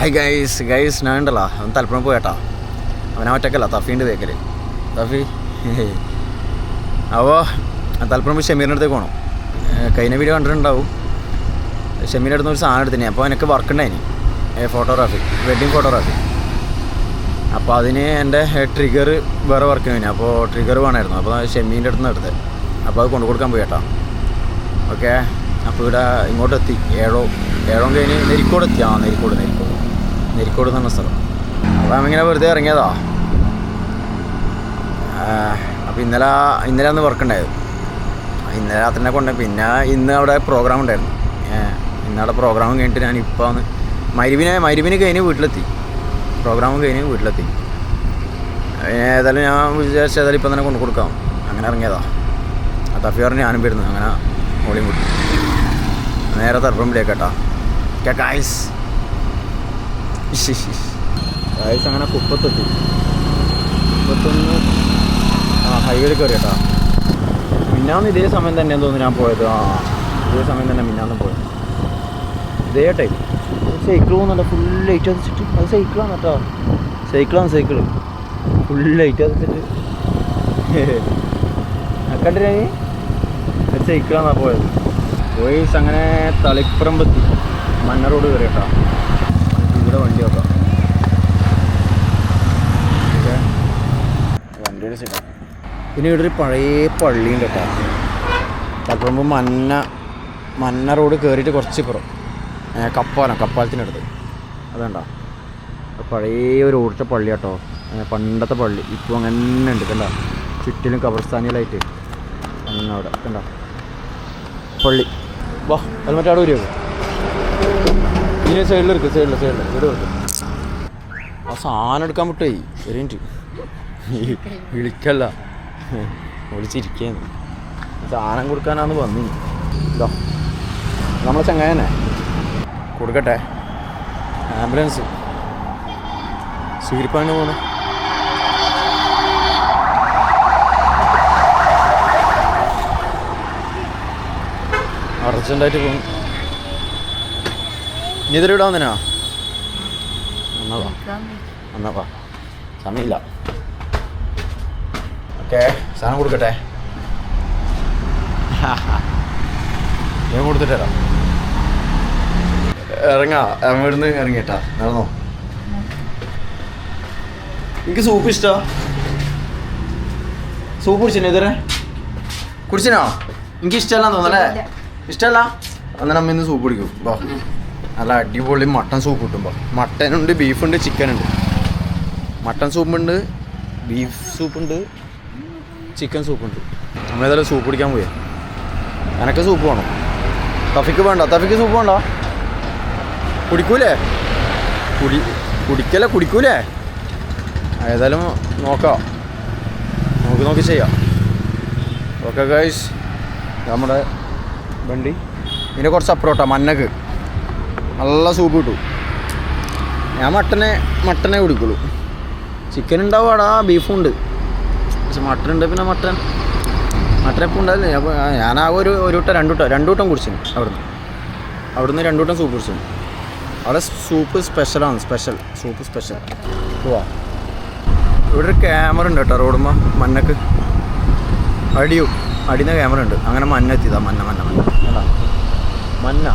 High guys guys ഞാൻ ഉണ്ടല്ലോ അവൻ തലപ്പുഴ പോയേട്ടാ. അവനാ ഒറ്റക്കല്ല തഫീന്റെ തേക്കൽ തഫി? അപ്പോൾ തലപ്പുഴ ഷമീറിന്റെ അടുത്തേക്ക് പോകണം കഴിഞ്ഞ വീഡിയോ കണ്ടിട്ടുണ്ടാവും. ഷമീറിന്റെ അടുത്ത് ഒരു സാധനം എടുത്തിനി. അപ്പോൾ എനിക്ക് വർക്ക് ഉണ്ടായിനി. ഫോട്ടോഗ്രാഫി വെഡ്ഡിങ് ഫോട്ടോഗ്രാഫി അപ്പോൾ അതിന് എന്റെ ട്രിഗർ വേറെ വർക്ക് കഴിഞ്ഞു അപ്പോൾ ട്രിഗർ വേണമായിരുന്നു. അപ്പോൾ ഷെമീന്റെ അടുത്ത് നിന്ന് എടുത്തത്. അപ്പോൾ അത് കൊണ്ടു കൊടുക്കാൻ പോയി കേട്ടോ. ഓക്കെ? അപ്പോൾ ഇവിടെ ഇങ്ങോട്ടെത്തി. ഏഴോ ഏഴോ കഴിഞ്ഞ് നെരിക്കോടെത്തി. ആ നെരിക്കോട് നെരിക്കോട്. നെരിക്കോട് എന്ന് പറഞ്ഞ സ്ഥലം. അപ്പം ഇങ്ങനെ വെറുതെ ഇറങ്ങിയതാ. അപ്പോൾ ഇന്നലെ ഇന്നലെ അന്ന് വർക്ക് ഉണ്ടായത് ഇന്നലെ രാത്രി തന്നെ കൊണ്ട് പിന്നെ ഇന്ന് അവിടെ പ്രോഗ്രാം ഉണ്ടായിരുന്നു. ഇന്നവിടെ പ്രോഗ്രാം കഴിഞ്ഞിട്ട് ഞാൻ ഇപ്പോൾ ഒന്ന് മരുവിനെ മരുവിന് കഴിഞ്ഞ് വീട്ടിലെത്തി. പ്രോഗ്രാം കഴിഞ്ഞ് വീട്ടിലെത്തി. ഏതായാലും ഞാൻ വിചാരിച്ച ഏതായാലും ഇപ്പം തന്നെ കൊണ്ടു കൊടുക്കാം. അങ്ങനെ ഇറങ്ങിയതാ. ആ തഫിയാറിന് ഞാനും വരുന്നു. അങ്ങനെ ഓളിയും കൂട്ടി നേരെ തർപ്പമ്പിലേക്ക് കേട്ടാ കായ്സ് കായ്സ് അങ്ങനെ കുപ്പത്തെത്തി. കുപ്പത്തൊന്ന് ആ ഹൈവേയിൽ കയറി കേട്ടാ മിന്നാന്ന് ഇതേ സമയം തന്നെ തോന്നുന്നു ഞാൻ പോയത്. ആ ഇതേ സമയം തന്നെ മിന്നാന്ന് പോയത്. ഇതേ ടൈം സൈക്കിൾ പോകുന്നുണ്ട് ഫുൾ ലൈറ്റ് വെച്ചിട്ട് അത് സൈക്കിളാണ് കേട്ടോ. സൈക്കിളാണ് സൈക്കിൾ ഫുൾ ലൈറ്റ് വെച്ചിട്ട് കണ്ടില്ലേ? ഒരു സൈക്കിളാണ് പോയത്. പോയി അങ്ങനെ തളിപ്പുറമ്പെത്തി. മണ്ണ റോഡ് കയറി കേട്ടോ ഇവിടെ വണ്ടി വെക്കാം. വണ്ടിയുടെ സീറ്റാണ് പിന്നെ ഇവിടെ ഒരു പഴയ പള്ളിയുണ്ട് കേട്ടോ. അപ്പം മന്ന മന്ന റോഡ് കയറിയിട്ട് കുറച്ച് പുറം ഏ, കപ്പാലം കപ്പാലത്തിനടുത്ത് അതുണ്ടോ. അത് പഴയ ഒരു ഓടിച്ച പള്ളി കേട്ടോ. പണ്ടത്തെ പള്ളി. ഇപ്പോൾ അങ്ങനെ ഉണ്ട്. കണ്ടോ? ചുറ്റിലും കബർസ്ഥാനികളായിട്ട്. അങ്ങനെ അവിടെ കണ്ടോ? പള്ളി. വാ അത് മറ്റേ അവിടെ വരുമോ ഇനി സൈഡിൽ ഇരിക്കും സൈഡിൽ സൈഡിൽ ഇവിടെ ഇരിക്കും ആ സാധനം എടുക്കാൻ വിട്ടേ. ഒരു മിനിറ്റ്. വിളിക്കല്ല. വിളിച്ചിരിക്കുന്നു. സാധനം കൊടുക്കാനാന്ന് വന്നി. ഇതോ. നമ്മളെ ചങ്ങായനെ. കൊടുക്കട്ടെ. ആംബുലൻസ്. സ്വീകരിപ്പാണ് പോണ്. അർജന്റായിട്ട് പോകുന്നു ഇനി ഇതിൽ ഇടാൻ തന്നെയാ എന്നാ വാ വാ സമയമില്ല. ഓക്കെ സാധനം കൊടുക്കട്ടെ? ഞാൻ കൊടുത്തിട്ട് തരാം ഇറങ്ങാ ഇവിടുന്ന് ഇറങ്ങിട്ടാ നടന്നോ. എനിക്ക് സൂപ്പ് ഇഷ്ടാ. സൂപ്പ് കുടിച്ചിനെ ഇതുവരെ? കുടിച്ചിനോ എനിക്ക് ഇഷ്ടമല്ല തോന്നല്ലേ ഇഷ്ടമല്ല? അന്നേരം അമ്മ ഇന്ന് സൂപ്പ് കുടിക്കും. ബാ നല്ല അടിപൊളി മട്ടൺ സൂപ്പ് കിട്ടുമ്പോൾ മട്ടനുണ്ട് ബീഫുണ്ട് ചിക്കനുണ്ട്. മട്ടൺ സൂപ്പുണ്ട് ബീഫ് സൂപ്പുണ്ട് ചിക്കൻ സൂപ്പുണ്ട് നമ്മളേതായാലും സൂപ്പ് കുടിക്കാൻ പോയാ. എനക്ക് സൂപ്പ് വേണം. തഫിക്ക് വേണ്ട. തഫിക്ക് സൂപ്പ് വേണ്ട. കുടിക്കൂലേ? കുടി കുടിക്കല്ല കുടിക്കൂലേ? ഏതായാലും നോക്കാം. നോക്കി നോക്കി ചെയ്യാം. ഓക്കെ ഗൈസ് നമ്മുടെ വണ്ടി. ഇതിന്റെ കുറച്ച് അപ്പുറോട്ടാ മഞ്ഞക്ക് നല്ല സൂപ്പ് കിട്ടും. ഞാൻ മട്ടനെ മട്ടനെ കുടിക്കുള്ളൂ ചിക്കൻ ഉണ്ടാവും അടാ ബീഫും ഉണ്ട്. പക്ഷെ മട്ടൻ ഉണ്ട് പിന്നെ മട്ടൻ മട്ടൻ എപ്പോൾ ഉണ്ടാവില്ല. അപ്പോൾ ഞാനാകെ ഒരു ഒരു വട്ടം രണ്ടു വട്ടം രണ്ടു വട്ടം കുടിച്ചു അവിടുന്ന്. അവിടുന്ന് രണ്ടു വട്ടം സൂപ്പ് കുടിച്ചു അവിടെ സൂപ്പ് സ്പെഷ്യലാണ് സ്പെഷ്യൽ സൂപ്പ് സ്പെഷ്യൽ പോവാ. ഇവിടെ ഒരു ക്യാമറ ഉണ്ട് കേട്ടോ റോഡുമ്പോൾ മണ്ണക്ക്. അടിയു അടിയുന്ന ക്യാമറ ഉണ്ട്. അങ്ങനെ മഞ്ഞ എത്തിയതാ മഞ്ഞ മഞ്ഞ മഞ്ഞ മഞ്ഞ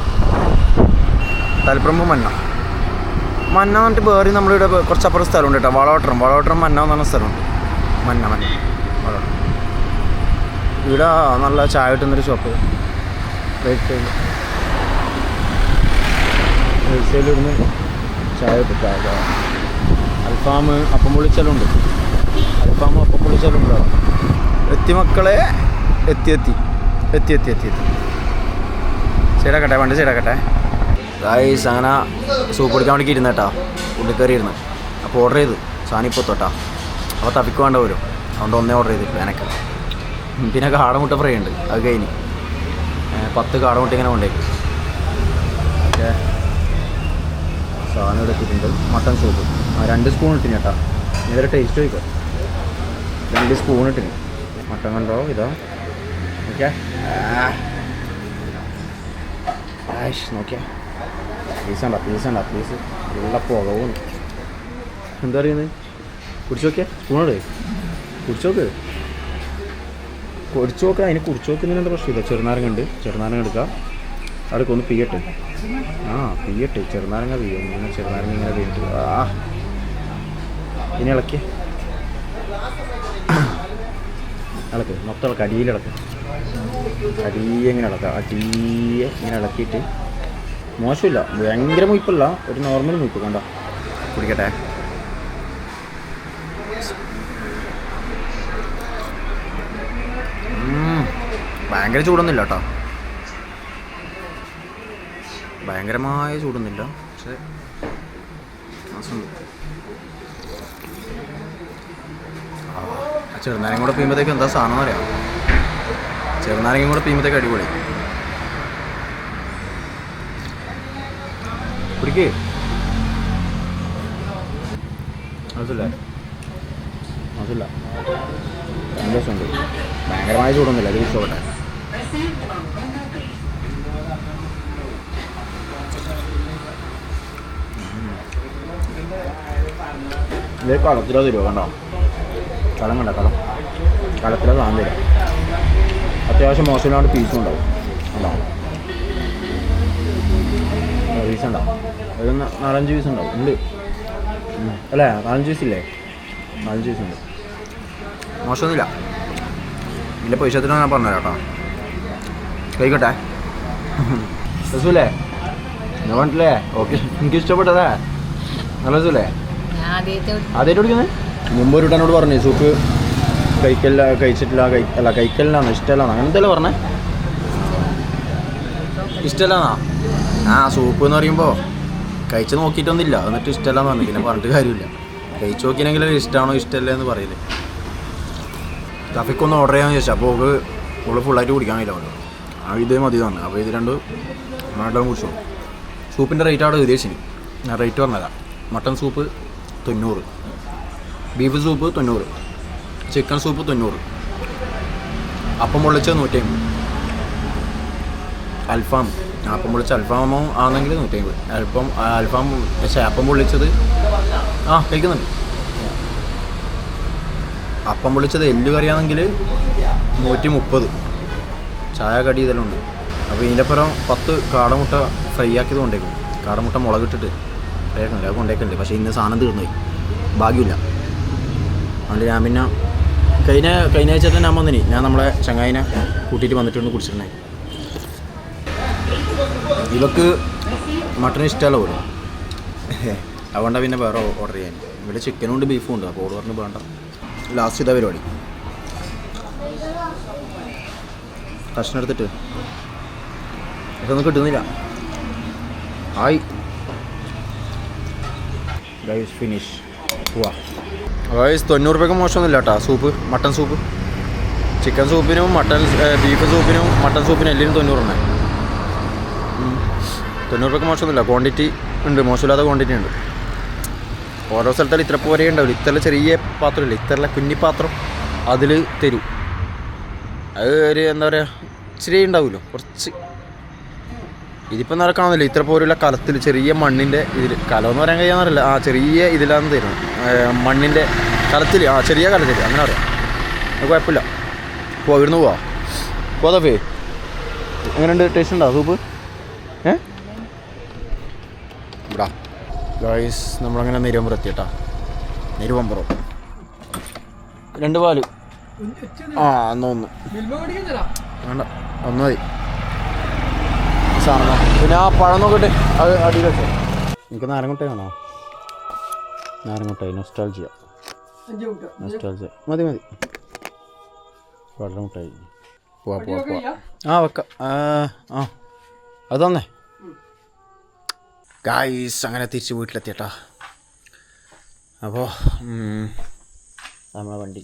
തലപ്പുറമ്പ് മന്ന. മന്ന എന്ന് പറഞ്ഞിട്ട് വേറെ നമ്മളിവിടെ കുറച്ചപ്പുറം സ്ഥലമുണ്ട് കേട്ടോ. വളവട്ടം വളവട്ടം മന്ന എന്ന് പറഞ്ഞ സ്ഥലമുണ്ട്. മന്ന മന്ന. വളവട്ടം ഇവിടെ നല്ല ചായ കിട്ടുന്നൊരു ഷോപ്പ് റൈറ്റ് ഇരുന്ന് ചായ കിട്ടും. അൽഫാം അപ്പം പൊളിച്ചലുണ്ട്. അൽഫാം അപ്പം പൊളിച്ചലുണ്ട്. എത്തി മക്കളെ. എത്തി എത്തി. എത്തി എത്തി എത്തി എത്തി. വണ്ടി സൈഡാക്കട്ടെ ഗായ്സ് അങ്ങനെ സൂപ്പ് കുടിക്കാൻ വേണ്ടി ഇരുന്ന കേട്ടാ. ഉള്ളിൽ അപ്പോൾ ഓർഡർ ചെയ്തു. സാധനം ഇപ്പോൾ തൊട്ടാ അപ്പോൾ തപ്പിക്ക് വേണ്ട വരും. അതുകൊണ്ട് ഒന്നേ ഓർഡർ ചെയ്തിട്ട് എനക്ക്. പിന്നെ കാടമുട്ട ഫ്രൈ ഉണ്ട്. അത് കഴിഞ്ഞ്. പത്ത് കാടമുട്ട ഇങ്ങനെ കൊണ്ടേക്ക് ഓക്കെ. സാധനം എടുത്തിട്ടുണ്ട്. മട്ടൺ സൂപ്പ് ആ രണ്ട് സ്പൂൺ ഇട്ടിന് കേട്ടാ. ഇതൊരു ടേസ്റ്റ് ചോദിക്കാം? രണ്ട് സ്പൂൺ ഇട്ടിന്. മട്ടൺ കണ്ടോ? ഇതാ. ഓക്കെ. നോക്കിയാ. പീസ് ഉണ്ടോ പീസ് ഉണ്ടോ പീസ് നല്ല പുകവും എന്താ പറയുന്നത് കുടിച്ചു നോക്കിയാ സ്പൂണോട് കുടിച്ചു നോക്ക് കുടിച്ചു നോക്കുക അതിന് കുടിച്ചു നോക്കുന്നതിന് പ്രശ്നമില്ല ചെറുനാരങ്ങ ഉണ്ട്. ചെറുനാരങ്ങ എടുക്കുക അവിടെ ഒന്ന് പീയട്ടെ ആ പീയട്ടെ ചെറുനാരങ്ങ പിയ്യും. ഇങ്ങനെ ചെറുനാരങ്ങ ഇങ്ങനെ പിയ്യിട്ട് ആ. ഇനി ഇളക്കി. ഇളക്ക്. മൊത്തം ഇളക്ക്. അടിയിലിളക്ക് അടിയെ ഇങ്ങനെ ഇളക്കുക അടിയെ ഇങ്ങനെ ഇളക്കിയിട്ട് മോശമില്ല. ഭയങ്കര മുയ്പ്പല്ല. ഒരു നോർമൽ മുയ്പ്പ് കണ്ട? കുടിക്കട്ടെ. ഭയങ്കര ചൂടൊന്നുമില്ല കേട്ടോ. ഭയങ്കരമായ ചൂടൊന്നുമില്ല. പക്ഷെ ചെറുനാരങ്ങ കൂടെ പീയുമ്പോഴത്തേക്ക് എന്താ സാധനം അറിയാം ചെറുനാരങ്ങയും കൂടെ പീയുമ്പോഴത്തേക്ക് അടിപൊളി. രണ്ട് ദിവസമുണ്ട് ഭയങ്കരമായ ചൂടൊന്നുമില്ല. അത് വിളിച്ചോട്ടെ ഇത് കളത്തിലോ തരുമോ കണ്ടോ? കളം കണ്ട? കളം കളത്തിലോ താൻ തരാം. അത്യാവശ്യം മോശമില്ലാണ്ട് പീസും ഉണ്ടാവും. ഉണ്ടാവും പീസ് ഉണ്ടാവും. ഒരു നാലഞ്ച് പീസ് ഉണ്ടാവും. ഉണ്ട്. അല്ലേ? നാലഞ്ച് പീസ് ഇല്ലേ? നാലഞ്ച് പീസ് ഉണ്ട്. മോശമൊന്നുമില്ല. ഇല്ല പൈസ പൈസത്തിന് ഞാൻ പറഞ്ഞുതരാം കേട്ടോ. കഴിക്കട്ടെ. രസൂലേ? ഞാൻ പറഞ്ഞില്ലേ ഓക്കെ. എനിക്ക് ഇഷ്ടപ്പെട്ടതാ. നല്ല രസൂലേ? ആദ്യമായിട്ട് കുടിക്കുന്നത്? മുമ്പ് ഒരു ഇട്ടനോട് പറഞ്ഞു സൂപ്പ് കഴിക്കല്ല കഴിച്ചിട്ടില്ല കഴി അല്ല കഴിക്കലാണ് ഇഷ്ടമല്ലാന്ന്? അങ്ങനത്തെ എന്തെല്ലാം പറഞ്ഞേ ഇഷ്ടമല്ലാന്നാ? ആ സൂപ്പ് എന്ന് പറയുമ്പോൾ കഴിച്ച് നോക്കിയിട്ടൊന്നുമില്ല. എന്നിട്ട് ഇഷ്ടമല്ലാന്ന് പറഞ്ഞു. പിന്നെ പറഞ്ഞിട്ട് കാര്യമില്ല. കഴിച്ച് നോക്കിയെങ്കിൽ ഇഷ്ടമാണോ ഇഷ്ടമല്ല എന്ന് പറയില്ലേ. ട്രാഫിക്കൊന്ന് ഓർഡർ ചെയ്യാമെന്ന് ചോദിച്ചാൽ അപ്പോൾ ഓക്ക് ഫുൾ ഫുള്ളായിട്ട് കുടിക്കാൻ കഴിയില്ല ആ ഇതേ മതി തന്നെ അപ്പോൾ ഇത് രണ്ട് നാട്ടിലും കുടിച്ചു. സൂപ്പിന്റെ റേറ്റ് അവിടെ ഉദ്ദേശിച്ചു ഞാൻ റേറ്റ് പറഞ്ഞതാ. മട്ടൺ സൂപ്പ് തൊണ്ണൂറ്. ബീഫ് സൂപ്പ് തൊണ്ണൂറ്. ചിക്കൻ സൂപ്പ് തൊണ്ണൂറ്. അപ്പം പൊള്ളിച്ചത് നൂറ്റി അൽഫാം. അപ്പം പൊള്ളിച്ച അൽഫാമോ ആണെങ്കിൽ നൂറ്റി അമ്പത് അൽഫാം അൽഫാം പക്ഷേ അപ്പം പൊള്ളിച്ചത് ആ കഴിക്കുന്നുണ്ട്. അപ്പം പൊള്ളിച്ചത് എല്ലു കറിയാണെങ്കിൽ നൂറ്റി മുപ്പത് ചായ കടി ഇതെല്ലാം ഉണ്ട് അപ്പോൾ ഇതിന്റെ പുറം പത്ത് കാടമുട്ട ഫ്രൈ ആക്കിയത് കൊണ്ടേക്കും. കാടമുട്ട മുളകിട്ടിട്ട് ഫ്രൈ ആക്കുന്നില്ല അത് കൊണ്ടേക്കുന്നുണ്ട് പക്ഷേ ഇന്ന് സാധനം തീർന്നുപോയി. ഭാഗ്യമില്ല. അതുകൊണ്ട് ഞാൻ പിന്നെ കഴിഞ്ഞ കഴിഞ്ഞ ആഴ്ച തന്നെ ഞാൻ വന്നിനി. ഞാൻ നമ്മളെ ചങ്ങായിനെ കൂട്ടിയിട്ട് വന്നിട്ടുണ്ട് കുടിച്ചിട്ടുണ്ടായി. ഇവക്ക് മട്ടൺ ഇഷ്ടമല്ല പോലും അതുകൊണ്ടാണ് പിന്നെ വേറെ ഓർഡർ ചെയ്യാൻ. ഇവിടെ ചിക്കനും ഉണ്ട് ബീഫും ഉണ്ട് അപ്പോൾ ഓർഡർ പറഞ്ഞ് വേണ്ട. ലാസ്റ്റ് ഇതാ പരിപാടി. കഷ്ണം എടുത്തിട്ട്. ഇതൊന്നും കിട്ടുന്നില്ല. ആയി. ഗൈസ് ഫിനിഷ് പോവാ ഗൈസ് തൊണ്ണൂറ് രൂപയ്ക്ക് മോശമൊന്നുമില്ല കേട്ടോ. സൂപ്പ് മട്ടൺ സൂപ്പ് ചിക്കൻ സൂപ്പിനും മട്ടൺ ബീഫ് സൂപ്പിനും മട്ടൺ സൂപ്പിനും എല്ലാം തൊണ്ണൂറെണ്ണേ തൊണ്ണൂറ് രൂപയ്ക്ക് മോശമൊന്നുമില്ല. ക്വാണ്ടിറ്റി ഉണ്ട്. മോശമില്ലാത്ത ക്വാണ്ടിറ്റി ഉണ്ട്. ഓരോ സ്ഥലത്തും ഇത്ര പോരേ ഉണ്ടാവില്ല. ഇത്ര ചെറിയ പാത്രമില്ല. ഇത്ര കുഞ്ഞി പാത്രം അതിൽ തരൂ. അത് ഒരു എന്താ പറയുക ഇച്ചിരി ഉണ്ടാവുമല്ലോ. കുറച്ച്. ഇതിപ്പോൾ നടക്കണമെന്നില്ല ഇത്ര പോലുള്ള കലത്തിൽ ചെറിയ മണ്ണിന്റെ ഇതിൽ കലം എന്ന് പറയാൻ കഴിയാന്നറിയില്ല ആ ചെറിയ ഇതിലാന്ന് തരുന്നത് മണ്ണിന്റെ കലത്തിൽ ആ ചെറിയ കലത്തിൽ അങ്ങനെ പറയാം. കുഴപ്പമില്ല. പോവാ ഇവിടുന്ന് പോവാ. പോതഫേ എങ്ങനെയുണ്ട്? ടേസ്റ്റ് ഉണ്ടോ? സൂപ്പ്? ഏ? ഇവിടാ ഗൈസ് നമ്മളങ്ങനെ നിരുവമ്പുറം എത്തിയട്ടാ നിരുവമ്പുറം. രണ്ട് പാൽ. ആ എന്നാ വേണ്ട ഒന്ന് മതി. സാധനം പിന്നെ ആ പഴം നോക്കട്ടെ അത് അടിയിൽ വെച്ചോ. എനിക്ക് വേണോ നാരങ്ങോട്ടായി നൊസ്റ്റാൾജിയ നൊസ്റ്റാൾജിയ മതി മതി. വെള്ളമുട്ടായി പോവാ പോവാ പോവാ. ആ വെക്കാം. ആ. അത് തന്നെ. ഗായ്സ് അങ്ങനെ തിരിച്ച് വീട്ടിലെത്തിയട്ടാ. അപ്പോൾ നമ്മളെ വണ്ടി.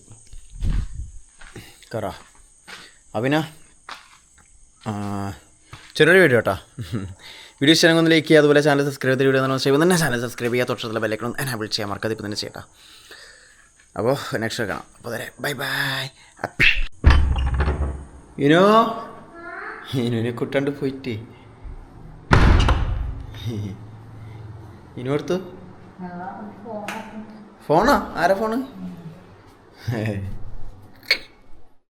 കറ. അവിന ചെറിയൊരു വീഡിയോ കേട്ടോ. വീഡിയോ ഇഷ്ടം ഒന്ന് ലൈക്ക് ചെയ്യുക അതുപോലെ ചാനൽ സബ്സ്ക്രൈബ് ചെയ്ത് വീഡിയോ ചെയ്യുമ്പോൾ തന്നെ ചാനൽ സബ്സ്ക്രൈബ് ചെയ്യുക തൊട്ടുള്ള ബെല്ലൈക്കണം എനാബിൾ ചെയ്യാൻ മറക്കാതെ ഇപ്പം തന്നെ ചെയ്യട്ടോ. അപ്പോൾ നെക്സ്റ്റ് കാണാം. അപ്പോൾ തരാം ബൈ ബൈ ഇനോ? ഇനുവിനെ കുട്ടാണ്ട് പോയിട്ട്. ഇനി കൊടുത്തു ഫോണാ. ആരാ ഫോണ്?